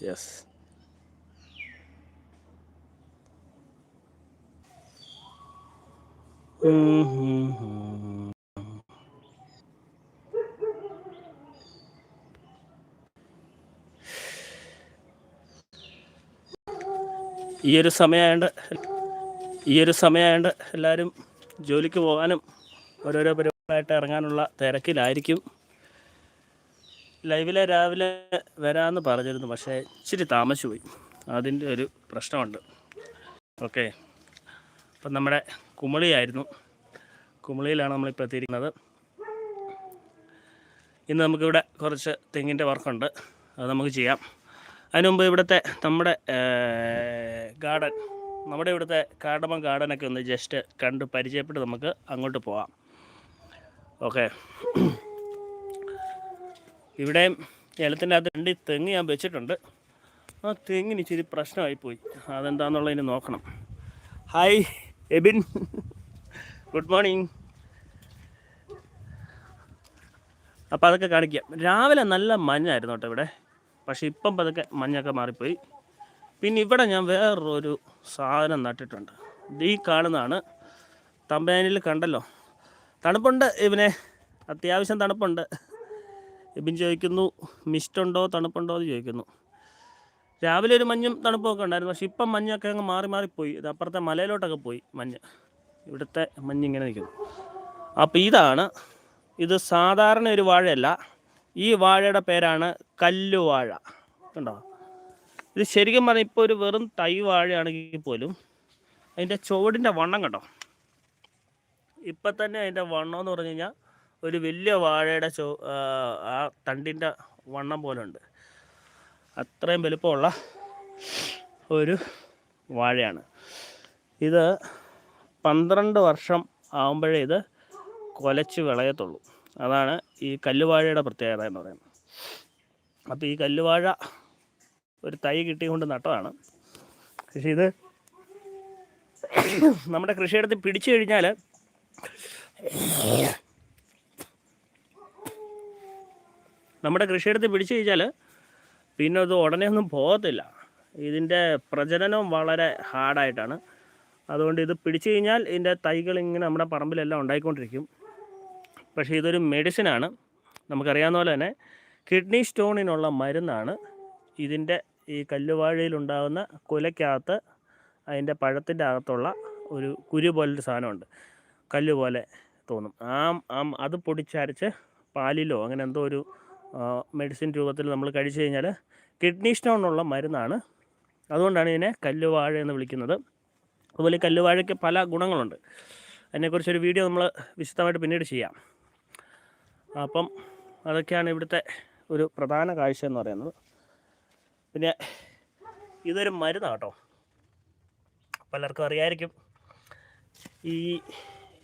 Yes ഈ ഒരു സമയമായണ്ട് ഈ ഒരു സമയമായണ്ട് എല്ലാവരും ജോലിക്ക് പോകാനും ഓരോരോ പരിപാടിയായിട്ട് ഇറങ്ങാനുള്ള തിരക്കിലായിരിക്കും. ലൈവിലെ രാവിലെ വരാമെന്ന് പറഞ്ഞിരുന്നു പക്ഷേ ഇച്ചിരി താമസിച്ചുപോയി അതിന്റെ ഒരു പ്രശ്നമുണ്ട്. ഓക്കെ. അപ്പം നമ്മുടെ കുമളിയായിരുന്നു കുമളിയിലാണ് നമ്മളിപ്പോൾ എത്തിയിരിക്കുന്നത്. ഇന്ന് നമുക്കിവിടെ കുറച്ച് തെങ്ങിന്റെ വർക്കുണ്ട്. അത് നമുക്ക് ചെയ്യാം. അതിനു മുമ്പ് ഇവിടുത്തെ നമ്മുടെ ഗാർഡൻ നമ്മുടെ ഇവിടുത്തെ കാർഡമം ഗാർഡനൊക്കെ ഒന്ന് ജസ്റ്റ് കണ്ട് പരിചയപ്പെട്ട് നമുക്ക് അങ്ങോട്ട് പോവാം. ഓക്കെ. ഇവിടെയും ഏലത്തിന്റെ അകത്ത് രണ്ട് തെങ്ങ് ഞാൻ വെച്ചിട്ടുണ്ട്. ആ തെങ്ങിന് ഇച്ചിരി പ്രശ്നമായിപ്പോയി ഇനി നോക്കണം. ഹായ് എബിൻ ഗുഡ് മോർണിംഗ് അപ്പോൾ അതൊക്കെ കാണിക്കാം. രാവിലെ നല്ല മഞ്ഞായിരുന്നു കേട്ടോ ഇവിടെ. പക്ഷേ ഇപ്പം പതുക്കെ മഞ്ഞൊക്കെ മാറിപ്പോയി. പിന്നെ ഇവിടെ ഞാൻ വേറൊരു സാധനം നട്ടിട്ടുണ്ട്. ഈ കാണുന്നതാണ് തമ്പാനിൽ കണ്ടല്ലോ. തണുപ്പുണ്ട് ഇവനെ. അത്യാവശ്യം തണുപ്പുണ്ട്. ഇബിൻ ചോദിക്കുന്നു മിസ്റ്റുണ്ടോ തണുപ്പുണ്ടോ? എന്ന് ചോദിക്കുന്നു. രാവിലെ ഒരു മഞ്ഞും തണുപ്പൊക്കെ ഉണ്ടായിരുന്നു. പക്ഷെ ഇപ്പം മഞ്ഞൊക്കെ അങ്ങ് മാറി മാറിപ്പോയി ഇത് അപ്പുറത്തെ മലയിലോട്ടൊക്കെ പോയി മഞ്ഞ്. ഇവിടുത്തെ മഞ്ഞ് ഇങ്ങനെ നിൽക്കുന്നു. അപ്പോൾ ഇതാണ് ഇത് സാധാരണ ഒരു വാഴയല്ല. ഈ വാഴയുടെ പേരാണ് കല്ലുവാഴ. കണ്ടോ? ഇത് ശരിക്കും പറഞ്ഞാൽ ഇപ്പോൾ ഒരു വെറും തൈ വാഴയാണെങ്കിൽ പോലും അതിന്റെ ചുവടിന്റെ വണ്ണം കണ്ടോ? ഇപ്പം തന്നെ അതിന്റെ വണ്ണം എന്ന് പറഞ്ഞു കഴിഞ്ഞാൽ ഒരു വലിയ വാഴയുടെ ചോ ആ, തണ്ടിന്റെ വണ്ണം പോലെ ഉണ്ട് അത്രയും വലുപ്പമുള്ള ഒരു വാഴയാണ്. ഇത് പന്ത്രണ്ട് വർഷം ആകുമ്പോഴേ ഇത് കൊലച്ച് വിളയത്തുള്ളൂ. അതാണ് ഈ കല്ലുവാഴയുടെ പ്രത്യേകത എന്ന് പറയുന്നത്. അപ്പോൾ ഈ കല്ലുവാഴ ഒരു തൈ കിട്ടിക്കൊണ്ട് നട്ടതാണ്. പക്ഷേ ഇത് നമ്മുടെ കൃഷിയിടത്തിൽ പിടിച്ചു കഴിഞ്ഞാൽ നമ്മുടെ കൃഷിയിടത്തിൽ പിടിച്ചു കഴിഞ്ഞാൽ പിന്നെ അത് ഉടനെ ഒന്നും പോകത്തില്ല. ഇതിന്റെ പ്രജനനം വളരെ ഹാർഡായിട്ടാണ്. അതുകൊണ്ട് ഇത് പിടിച്ചു കഴിഞ്ഞാൽ ഇതിന്റെ തൈകൾ ഇങ്ങനെ നമ്മുടെ പറമ്പിലെല്ലാം ഉണ്ടായിക്കൊണ്ടിരിക്കും. പക്ഷേ ഇതൊരു മെഡിസിനാണ്. നമുക്കറിയാവുന്ന പോലെ തന്നെ കിഡ്നി സ്റ്റോണിനുള്ള മരുന്നാണ്. ഇതിന്റെ ഈ കല്ലുവാഴയിലുണ്ടാകുന്ന കുലയ്ക്കകത്ത് അതിന്റെ പഴത്തിന്റെ അകത്തുള്ള ഒരു കുരു പോലൊരു സാധനമുണ്ട്. കല്ല് പോലെ തോന്നും. ആ അത് പൊടിച്ചരച്ച് പാലിലോ അങ്ങനെ എന്തോ ഒരു മെഡിസിൻ രൂപത്തിൽ നമ്മൾ കഴിച്ചു കഴിഞ്ഞാൽ കിഡ്നി സ്റ്റോണുള്ള മരുന്നാണ്. അതുകൊണ്ടാണ് ഇതിനെ കല്ലുവാഴ എന്ന് വിളിക്കുന്നത്. അതുപോലെ കല്ലുവാഴയ്ക്ക് പല ഗുണങ്ങളുണ്ട്. അതിനെക്കുറിച്ചൊരു വീഡിയോ നമ്മൾ വിശദമായിട്ട് പിന്നീട് ചെയ്യാം. അപ്പം അതൊക്കെയാണ് ഇവിടുത്തെ ഒരു പ്രധാന കാഴ്ച എന്ന് പറയുന്നത്. പിന്നെ ഇതൊരു മരുന്നാണ് കേട്ടോ പലർക്കും അറിയായിരിക്കും. ഈ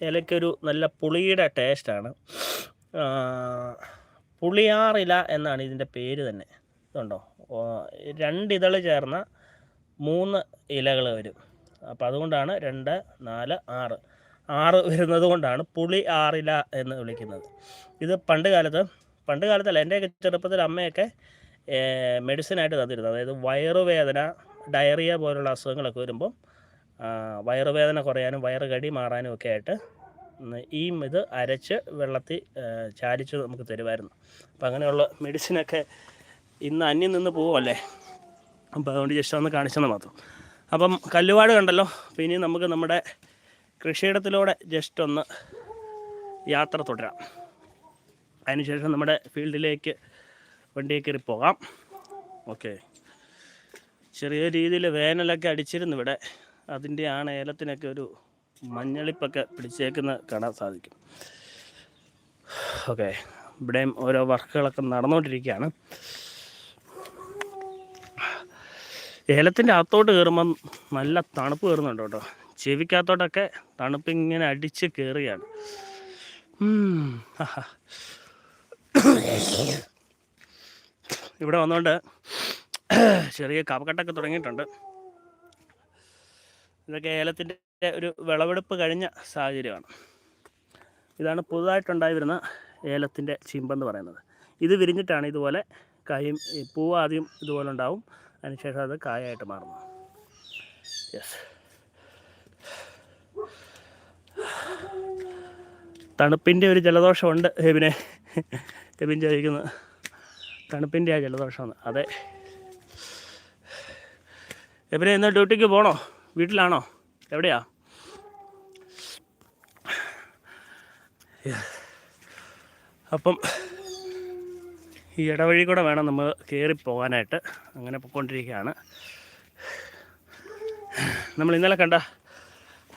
ഇലയ്ക്കൊരു നല്ല പുളിയുടെ ടേസ്റ്റാണ് പുളിയാറില എന്നാണ് ഇതിന്റെ പേര് തന്നെ. ഇതുണ്ടോ? രണ്ടിതൾ ചേർന്ന മൂന്ന് ഇലകൾ വരും. അപ്പോൾ അതുകൊണ്ടാണ് രണ്ട് നാല് ആറ്. ആറ് വരുന്നത് കൊണ്ടാണ് പുളി ആറില എന്ന് വിളിക്കുന്നത്. ഇത് പണ്ട് കാലത്ത് പണ്ട് കാലത്തല്ല എന്റെയൊക്കെ ചെറുപ്പത്തിൽ അമ്മയൊക്കെ മെഡിസിനായിട്ട് തന്നിരുന്നത്. അതായത് വയറുവേദന ഡയറിയ പോലുള്ള അസുഖങ്ങളൊക്കെ വരുമ്പം വയറുവേദന കുറയാനും വയറ് കടി മാറാനും ഒക്കെ ആയിട്ട് ഈ ഇത് അരച്ച് വെള്ളത്തിൽ ചാലിച്ച് നമുക്ക് തരുമായിരുന്നു. അപ്പം അങ്ങനെയുള്ള മെഡിസിനൊക്കെ ഇന്ന് അന്യം നിന്ന് പോവല്ലേ? അപ്പോൾ അതുകൊണ്ട് ജസ്റ്റ് ഒന്ന് കാണിച്ചെന്ന് മാത്രം. അപ്പം കല്ലുവാട് കണ്ടല്ലോ. പിന്നെ നമുക്ക് നമ്മുടെ കൃഷിയിടത്തിലൂടെ ജസ്റ്റ് ഒന്ന് യാത്ര തുടരാം. അതിനുശേഷം നമ്മുടെ ഫീൽഡിലേക്ക് വണ്ടിയിൽ കയറി പോകാം. ഓക്കെ. ചെറിയ രീതിയിൽ വേനലൊക്കെ അടിച്ചിരുന്നു ഇവിടെ. അതിന്റെ ആണ് ഏലത്തിനൊക്കെ ഒരു മഞ്ഞളിപ്പൊക്കെ പിടിച്ചേക്കുന്ന കാണാൻ സാധിക്കും. ഓക്കെ ഇവിടെയും ഓരോ വർക്കുകളൊക്കെ നടന്നുകൊണ്ടിരിക്കുകയാണ്. ഏലത്തിന്റെ അകത്തോട്ട് കയറുമ്പം നല്ല തണുപ്പ് കയറുന്നുണ്ട് കേട്ടോ. ചെവിക്കകത്തോട്ടൊക്കെ തണുപ്പ് ഇങ്ങനെ അടിച്ച് കയറുകയാണ്. ഇവിടെ വന്നുകൊണ്ട് ചെറിയ കപക്കെട്ടൊക്കെ തുടങ്ങിയിട്ടുണ്ട്. ഇതൊക്കെ ഏലത്തിന്റെ ഒരു വിളവെടുപ്പ് കഴിഞ്ഞ സാഹചര്യമാണ്. ഇതാണ് പുതുതായിട്ടുണ്ടായി വരുന്ന ഏലത്തിന്റെ ചിമ്പെന്ന് പറയുന്നത്. ഇത് വിരിഞ്ഞിട്ടാണ് ഇതുപോലെ കായും പൂവ് ആദ്യം ഇതുപോലെ ഉണ്ടാവും. അതിനുശേഷം അത് കായായിട്ട് മാറുന്നു. യെസ് തണുപ്പിന്റെ ഒരു ജലദോഷമുണ്ട് ഹെബിനെ. ഹെബിൻ ചോദിക്കുന്നത് തണുപ്പിന്റെ ആ ജലദോഷമാണ്? അതെ. എബിനെ ഇന്ന് ഡ്യൂട്ടിക്ക് പോണോ? വീട്ടിലാണോ? എവിടെയാ? അപ്പം ഈ ഇടവഴി കൂടെ വേണം നമ്മൾ കയറി പോകാനായിട്ട്. അങ്ങനെ പൊയ്ക്കൊണ്ടിരിക്കുകയാണ് നമ്മൾ ഇന്നലെ കണ്ട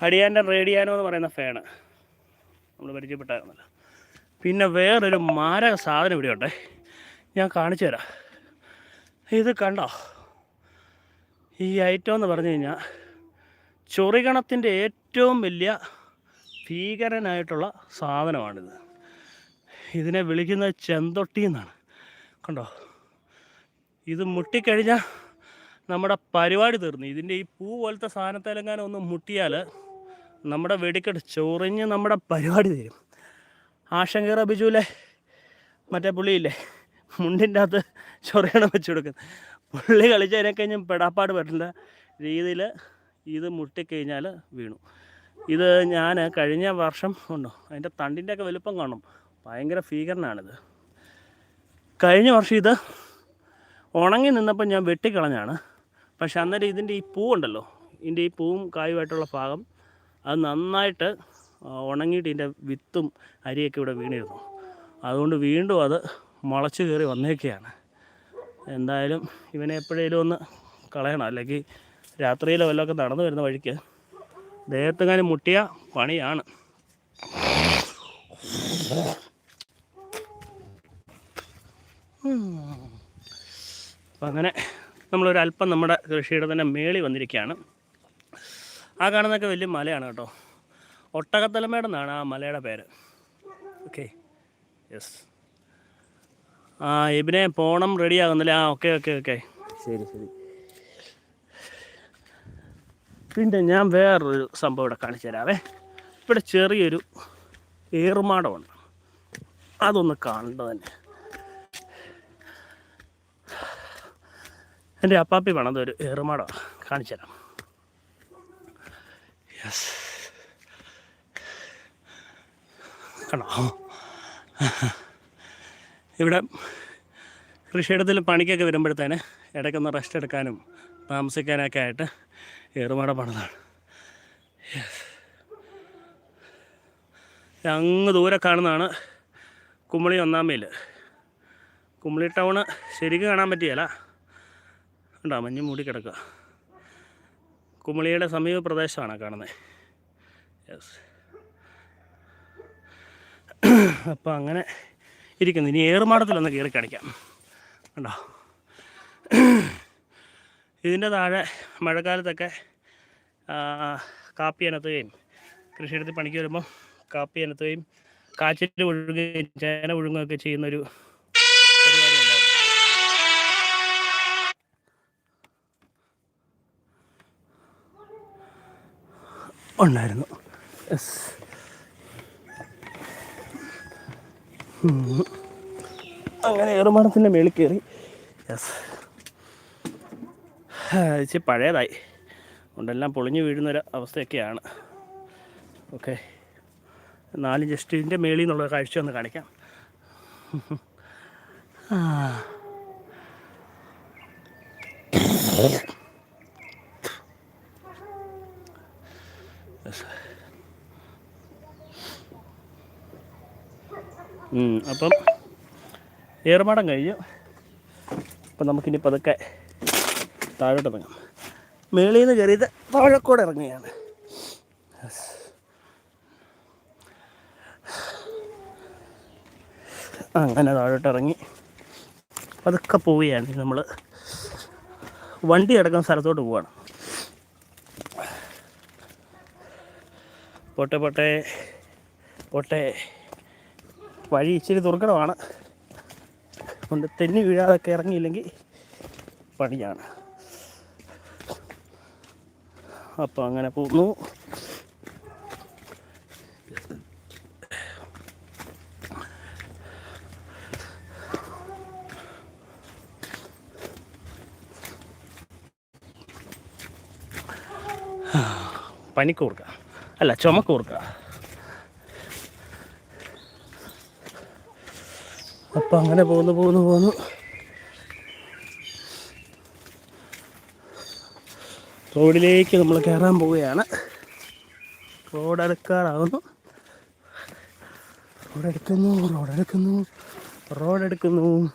അടിയാന്റെ റേഡിയാനോ എന്ന് പറയുന്ന ഫാന് നമ്മൾ പരിചയപ്പെട്ടായിരുന്നല്ലോ. പിന്നെ വേറൊരു മാരക സാധനം ഇവിടെ ഞാൻ കാണിച്ചു തരാം. ഇത് കണ്ടോ? ഈ ഐറ്റം എന്ന് പറഞ്ഞു കഴിഞ്ഞാൽ ചൊറികണത്തിന്റെ ഏറ്റവും വലിയ ഭീകരനായിട്ടുള്ള സാധനമാണിത്. ഇതിനെ വിളിക്കുന്നത് ചെന്തൊട്ടി എന്നാണ്. കണ്ടോ? ഇത് മുട്ടിക്കഴിഞ്ഞാൽ നമ്മുടെ പരിപാടി തീർന്നു. ഇതിന്റെ ഈ പൂ പോലത്തെ സാധനത്തിലെങ്ങാനും ഒന്ന് മുട്ടിയാൽ നമ്മുടെ വെടിക്കെട്ട് ചൊറിഞ്ഞ് നമ്മുടെ പരിപാടി തീരും. ആശങ്കറ ബിജുവിലെ മറ്റേ പുള്ളിയില്ലേ? മുണ്ടിന്റെ അകത്ത് ചൊറിയണം വെച്ചു കൊടുക്കുന്നത്. പുള്ളി കളിച്ചതിനെ കഴിഞ്ഞും പെടാപ്പാട് പറ്റുന്ന രീതിയിൽ ഇത് മുട്ടിക്കഴിഞ്ഞാൽ വീണു. ഇത് ഞാൻ കഴിഞ്ഞ വർഷം ഉണ്ടോ അതിന്റെ തണ്ടിന്റെയൊക്കെ വലുപ്പം കാണും. ഭയങ്കര ഭീകരനാണിത്. കഴിഞ്ഞ വർഷം ഇത് ഉണങ്ങി നിന്നപ്പോൾ ഞാൻ വെട്ടിക്കളഞ്ഞാണ്. പക്ഷെ അന്നേരം ഇതിന്റെ ഈ പൂവുണ്ടല്ലോ ഇതിന്റെ ഈ പൂവും കായുമായിട്ടുള്ള ഭാഗം അത് നന്നായിട്ട് ഉണങ്ങിയിട്ട് ഇതിന്റെ വിത്തും അരിയൊക്കെ ഇവിടെ വീണിരുന്നു. അതുകൊണ്ട് വീണ്ടും അത് മുളച്ച് കയറി വന്നേക്കെയാണ്. എന്തായാലും ഇവനെ എപ്പോഴേലും ഒന്ന് കളയണം. അല്ലെങ്കിൽ രാത്രിയിലോ വല്ലതൊക്കെ നടന്നു വരുന്ന വഴിക്ക്. ദേഹത്തെങ്ങാനും മുട്ടിയ പണിയാണ്. അപ്പം അങ്ങനെ നമ്മളൊരല്പം നമ്മുടെ കൃഷിയുടെ തന്നെ മേളി വന്നിരിക്കുകയാണ്. ആ കാണുന്നൊക്കെ വലിയ മലയാണ് കേട്ടോ. ഒട്ടകത്തലമേടെന്നാണ് ആ മലയുടെ പേര്. ഓക്കെ യെസ് ആ ഇബിനെ പോണം റെഡി ആകുന്നില്ല? ആ ഓക്കെ ഓക്കെ ഓക്കെ ശരി ശരി. പിന്നെ ഞാൻ വേറൊരു സംഭവം ഇവിടെ കാണിച്ചു തരാവേ. ഇവിടെ ചെറിയൊരു ഏറുമാടമുണ്ട്. അതൊന്ന് കാണേണ്ടത് തന്നെ. എന്റെ അപ്പാപ്പി പണത് ഒരു ഏറുമാടമാണ് കാണിച്ചു തരാം. യെസ് കണ്ടോ? ഇവിടെ കൃഷിയിടത്തിൽ പണിക്കൊക്കെ വരുമ്പോഴത്തേന് ഇടയ്ക്കൊന്ന് റെസ്റ്റ് എടുക്കാനും താമസിക്കാനൊക്കെ ആയിട്ട് ഏറുമാട പണിതാണ്. അങ്ങ് ദൂരെ കാണുന്നതാണ് കുമളി ഒന്നാം മൈൽ കുമളി ടൗണ് ശരിക്കും കാണാൻ പറ്റിയല്ല. ഉണ്ടാ മഞ്ഞ് മൂടി കിടക്കുക. കുമളിയുടെ സമീപ പ്രദേശമാണ് കാണുന്നത്. യെസ് അപ്പോൾ അങ്ങനെ ഇരിക്കുന്നു. ഇനി ഏറുമാടത്തിലൊന്ന് കയറി കാണിക്കാം. കണ്ടോ? ഇതിന്റെ താഴെ മഴക്കാലത്തൊക്കെ കാപ്പി അനത്തുകയും കൃഷിയിടത്തിൽ പണിക്ക് വരുമ്പോൾ കാപ്പി അനത്തുകയും കാച്ചിൽ ഒഴുകുകയും ചേന ഒഴുകുകയൊക്കെ ചെയ്യുന്നൊരു ഉണ്ടായിരുന്നു. യെസ് അങ്ങനെ ഏറുമാനത്തിന്റെ മേളിൽ കയറി. യെസ്. ഇച്ചിരി പഴയതായി. കൊണ്ടെല്ലാം പൊളിഞ്ഞു വീഴുന്നൊരു അവസ്ഥയൊക്കെയാണ്. ഓക്കെ. നാല് ജസ്റ്റിന്റെ മേളിൽ നിന്നുള്ള കാഴ്ച ഒന്ന് കാണിക്കാം. അപ്പം ഏറുമാടം കഴിഞ്ഞു. അപ്പം നമുക്കിനി പതുക്കെ താഴോട്ട് ഇറങ്ങാം മേളിൽ നിന്ന് കയറിയത് താഴെക്കൂടെ ഇറങ്ങുകയാണ്. അങ്ങനെ താഴോട്ട് ഇറങ്ങി പതുക്കെ പോവുകയാണ് നമ്മൾ വണ്ടി കിടക്കുന്ന സ്ഥലത്തോട്ട് പോവാണ്. പോട്ടെ പോട്ടെ പോട്ടെ. വഴി ഇച്ചിരി ദുർഘടമാണ്. കൊണ്ട് തെന്നി വീഴാതൊക്കെ ഇറങ്ങിയില്ലെങ്കിൽ പണിയാണ്. അപ്പം അങ്ങനെ പോകുന്നു. പനിക്കൂർക്ക അല്ല ചുമക്കൂർക്ക അപ്പം അങ്ങനെ പോകുന്നു പോകുന്നു പോകുന്നു. റോഡിലേക്ക് നമ്മൾ കയറാൻ പോവുകയാണ്. റോഡ് അടുക്കാറാവുന്നു. റോഡെടുക്കുന്നു റോഡെടുക്കുന്നു റോഡെടുക്കുന്നു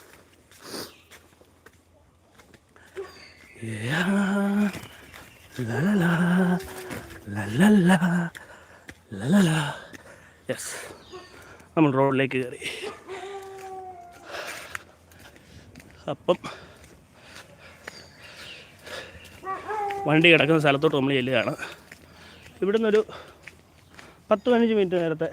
യാ, റോഡ് എടുക്കുന്നു. യെസ് നമ്മൾ റോഡിലേക്ക് കയറി. അപ്പം വണ്ടി കിടക്കുന്ന സ്ഥലത്തോട്ട് നമ്മൾ ചെല്ലുകയാണ്. ഇവിടെ നിന്നൊരു പത്ത് പതിനഞ്ച് മിനിറ്റ് നേരത്തെ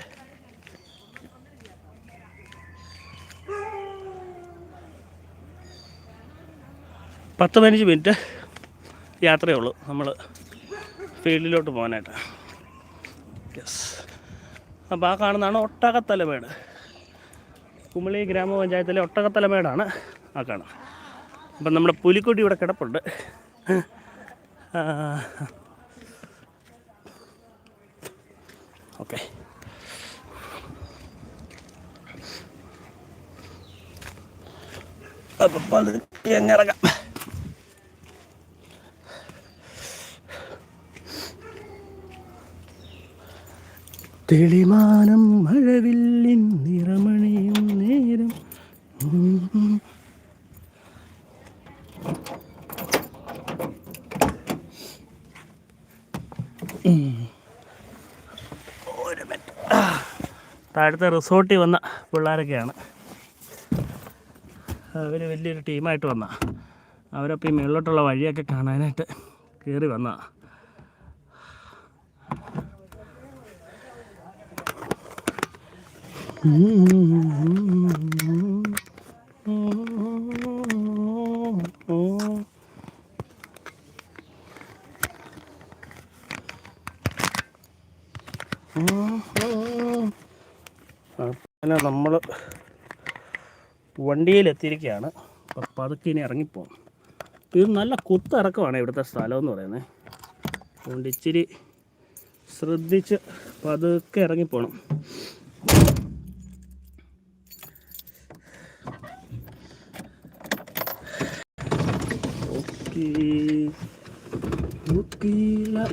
പത്ത് പതിനഞ്ച് മിനിറ്റ് യാത്രയേ ഉള്ളൂ നമ്മൾ ഫീൽഡിലോട്ട് പോകാനായിട്ട്. യെസ് അപ്പോൾ ആ കാണുന്നതാണ് ഒട്ടകത്തലമേട്. കുമളി ഗ്രാമപഞ്ചായത്തിലെ ഒട്ടകത്തലമേടാണ് ആ കാണുന്നത്. അപ്പം നമ്മുടെ പുലിക്കുട്ടി ഇവിടെ കിടപ്പുണ്ട്. ഓക്കെ അപ്പം പതുക്കെ ഇറങ്ങാം. തെളിമാനം മഴവില്ലിൻ നിറമണിയും നേരം ഉം. ഉം. ഒരു മിനിറ്റ് ആ. താഴത്തെ റിസോർട്ടിൽ വന്ന പിള്ളേരൊക്കെയാണ്. അവർ വലിയൊരു ടീമായിട്ട് വന്ന. അവരപ്പോൾ ഈ മുകളിലോട്ടുള്ള വഴിയൊക്കെ കാണാനായിട്ട് കയറി വന്ന. അങ്ങനെ നമ്മൾ വണ്ടിയിലെത്തിയിരിക്കുകയാണ്. അപ്പം പതുക്കെ ഇനി ഇറങ്ങിപ്പോകും ഇത് നല്ല കുത്തിറക്കമാണ് ഇവിടുത്തെ സ്ഥലം എന്ന് പറയുന്നത്. അതുകൊണ്ട് ഇച്ചിരി ശ്രദ്ധിച്ച് പതുക്കെ ഇറങ്ങിപ്പോണം. ഓക്കേ. ഓക്കേ. ഓക്കീല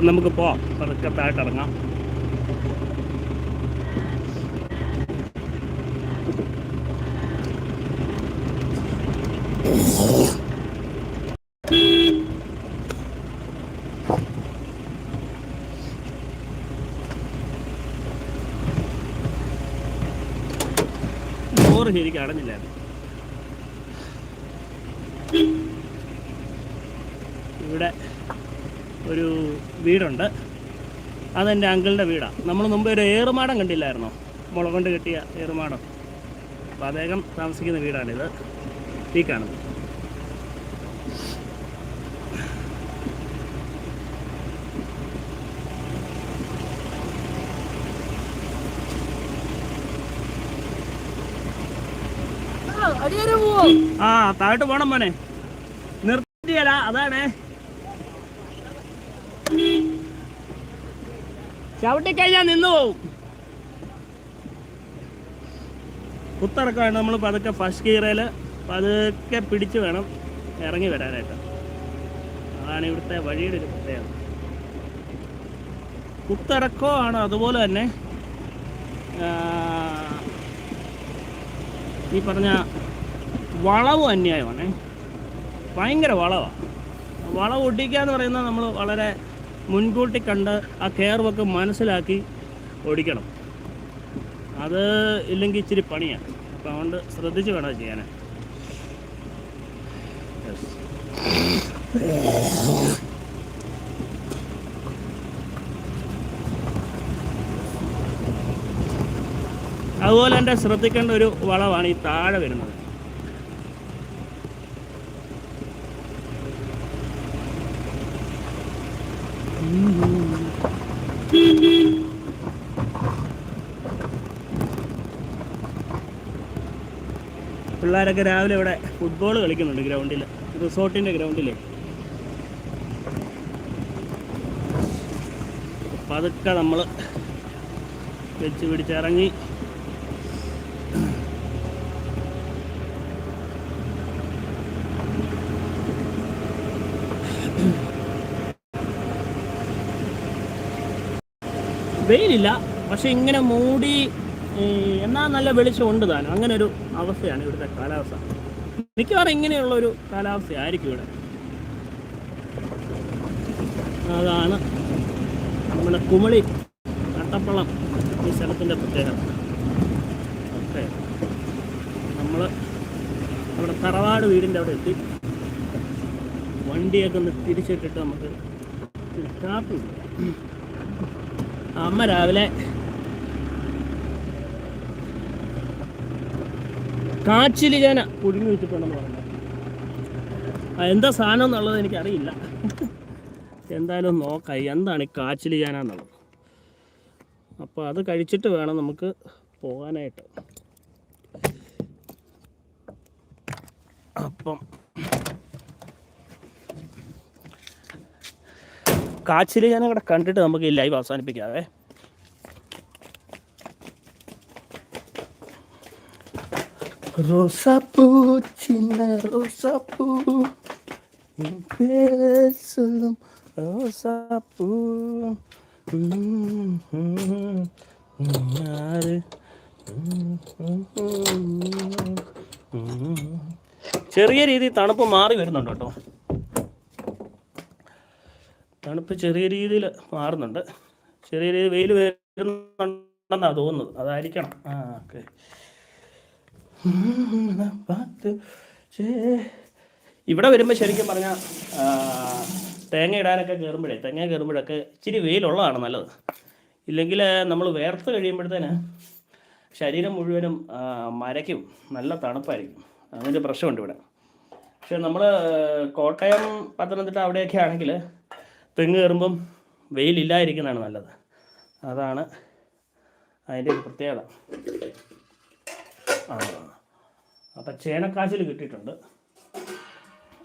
അപ്പം നമുക്ക് പോവാം. പതുക്കെ താഴോട്ട് ഇറങ്ങാം. ശരിക്കും അടഞ്ഞില്ലായിരുന്നു ഇവിടെ ഒരു വീടുണ്ട്. അതെന്റെ അങ്കിളിന്റെ വീടാണ് നമ്മൾ മുമ്പ് ഒരു ഏറുമാടം കണ്ടില്ലായിരുന്നോ? മുളക് കൊണ്ട് കെട്ടിയ ഏറുമാടം. അപ്പോൾ അദ്ദേഹം താമസിക്കുന്ന വീടാണിത്. ഈ കാണുന്നത് ആ താഴോട്ട് പോണം മോനെ. നിർത്തിയല്ല അതാണേ. ചവിട്ടിക്കഴിഞ്ഞാൽ നിന്നു പോവും. കുത്തിറക്കമാണ് നമ്മൾ പതുക്കെ ഫസ്റ്റ് ഗിയറിൽ പതുക്കെ പിടിച്ച് വേണം ഇറങ്ങി വരാനായിട്ട്. അതാണ് ഇവിടുത്തെ വഴിയുടെ ഒരു പ്രത്യേകത. കുത്തിറക്കമാണ് അതുപോലെ തന്നെ ഈ പറഞ്ഞ വളവ് അന്യായമാണേ. ഭയങ്കര വളവാണ് വളവ് ഒട്ടിക്കുക എന്ന് പറയുന്നത് നമ്മൾ വളരെ മുൻകൂട്ടി കണ്ട് ആ കെയർവൊക്കെ മനസ്സിലാക്കി ഓടിക്കണം. അത് ഇല്ലെങ്കിൽ ഇച്ചിരി പണിയാണ്. അപ്പം അതുകൊണ്ട് ശ്രദ്ധിച്ച് വേണം ചെയ്യാൻ അതുപോലെ എന്റെ ശ്രദ്ധിക്കേണ്ട ഒരു വളമാണ് ഈ താഴെ വരുന്നത്. പിള്ളേരൊക്കെ രാവിലെ ഇവിടെ ഫുട്ബോൾ കളിക്കുന്നുണ്ട് ഗ്രൗണ്ടിൽ റിസോർട്ടിന്റെ ഗ്രൗണ്ടിൽ അപ്പം അതൊക്കെ നമ്മൾ വെച്ച് പിടിച്ചിറങ്ങി. വെയിലില്ല പക്ഷെ ഇങ്ങനെ മൂടി എന്നാൽ നല്ല വെളിച്ചമുണ്ട് താനും. അങ്ങനെ ഒരു അവസ്ഥയാണ് ഇവിടുത്തെ കാലാവസ്ഥ. മിക്കവാറും ഇങ്ങനെയുള്ള ഒരു കാലാവസ്ഥയായിരിക്കും ഇവിടെ. അതാണ് നമ്മുടെ കുമളി കട്ടപ്പള്ളം ഈ സ്ഥലത്തിന്റെ പ്രത്യേകത. ഓക്കെ. നമ്മൾ നമ്മുടെ തറവാട് വീടിന്റെ അവിടെ എത്തി. വണ്ടിയൊക്കെ ഒന്ന് തിരിച്ചിട്ടിട്ട് നമുക്ക് കാപ്പി അമ്മ രാവിലെ കാച്ചിൽ ചേന പുഴുങ്ങി വെച്ചിട്ടുണ്ടെന്ന് പറഞ്ഞു. എന്താ സാധനം എന്നുള്ളത് എനിക്കറിയില്ല. എന്തായാലും നോക്കാം. എന്താണ് ഈ കാച്ചിൽ ചേന എന്നുള്ളത്? അപ്പോൾ അത് കഴിച്ചിട്ട് വേണം നമുക്ക് പോകാനായിട്ട്. അപ്പം കാച്ചിൽ ചേന ഇവിടെ കണ്ടിട്ട് നമുക്ക് ഈ ലൈവ് അവസാനിപ്പിക്കാവേ. റോസാപ്പൂ ചിന്ന റോസാപ്പൂ പേരും റോസാപ്പൂ ചെറിയ രീതിയിൽ തണുപ്പ് മാറി വരുന്നുണ്ട് കേട്ടോ. തണുപ്പ് ചെറിയ രീതിയിൽ മാറുന്നുണ്ട്. ചെറിയ രീതിയിൽ വെയിൽ വരുന്നുണ്ടെന്നാണ് തോന്നുന്നത്. അതായിരിക്കണം. ആ ഓക്കെ. ഇവിടെ വരുമ്പോൾ ശരിക്കും പറഞ്ഞാൽ തേങ്ങ ഇടാനൊക്കെ കയറുമ്പോഴേ തേങ്ങ കയറുമ്പോഴൊക്കെ ഇച്ചിരി വെയിലുള്ളതാണ് നല്ലത്. ഇല്ലെങ്കിൽ നമ്മൾ വേർത്ത് കഴിയുമ്പോഴത്തേന് ശരീരം മുഴുവനും മരയ്ക്കും നല്ല തണുപ്പായിരിക്കും. അങ്ങനൊരു പ്രശ്നമുണ്ട് ഇവിടെ. പക്ഷെ നമ്മൾ കോട്ടയം പത്തനംതിട്ട അവിടെയൊക്കെ ആണെങ്കിൽ തെങ്ങ് കയറുമ്പം വെയിലില്ലായിരിക്കുന്നതാണ് നല്ലത്. അതാണ് അതിന്റെ ഒരു പ്രത്യേകത. ആ. അപ്പം ചേനക്കാച്ചിൽ കിട്ടിയിട്ടുണ്ട്.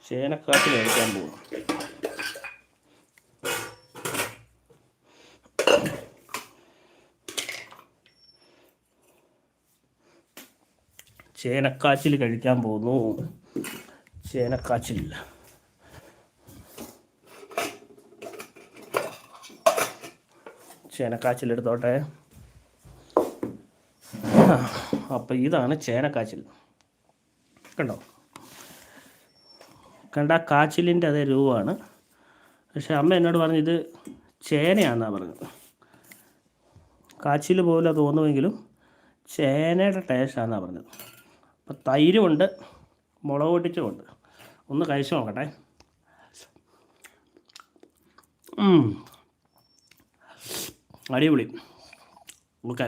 ചേനക്കാച്ചിൽ കഴിക്കാൻ പോകും ചേനക്കാച്ചിൽ കഴിക്കാൻ പോകുന്നു. ചേനക്കാച്ചിൽ എടുത്തോട്ടെ. അപ്പം ഇതാണ് ചേനക്കാച്ചിൽ. കണ്ടോ? കണ്ട കാച്ചിലിന്റെ അതേ രൂപമാണ്. പക്ഷെ അമ്മ എന്നോട് പറഞ്ഞു ഇത് ചേനയാണെന്നാണ് പറഞ്ഞത്. കാച്ചിൽ പോലെ തോന്നുമെങ്കിലും ചേനയുടെ ടേസ്റ്റാണെന്നാണ് പറഞ്ഞത്. അപ്പം തൈരുമുണ്ട് മുളക് പൊട്ടിച്ചുമുണ്ട് ഒന്ന് കഴിച്ചു നോക്കട്ടെ. അടിപൊളി. ഓക്കെ.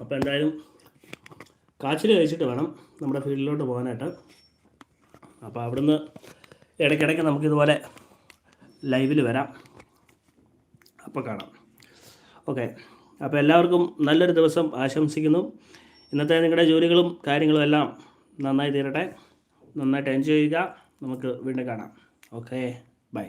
അപ്പോൾ എന്തായാലും കാച്ചിൽ കഴിച്ചിട്ട് വേണം നമ്മുടെ ഫീൽഡിലോട്ട് പോകാനായിട്ട്. അപ്പോൾ അവിടുന്ന് ഇടയ്ക്കിടയ്ക്ക് നമുക്കിതുപോലെ ലൈവിൽ വരാം. അപ്പോൾ കാണാം. ഓക്കെ. അപ്പോൾ എല്ലാവർക്കും നല്ലൊരു ദിവസം ആശംസിക്കുന്നു. ഇന്നത്തെ നിങ്ങളുടെ ജോലികളും കാര്യങ്ങളും എല്ലാം നന്നായി തീരട്ടെ. നന്നായിട്ട് എൻജോയ് ചെയ്യുക. നമുക്ക് വീണ്ടും കാണാം. ഓക്കെ. ബൈ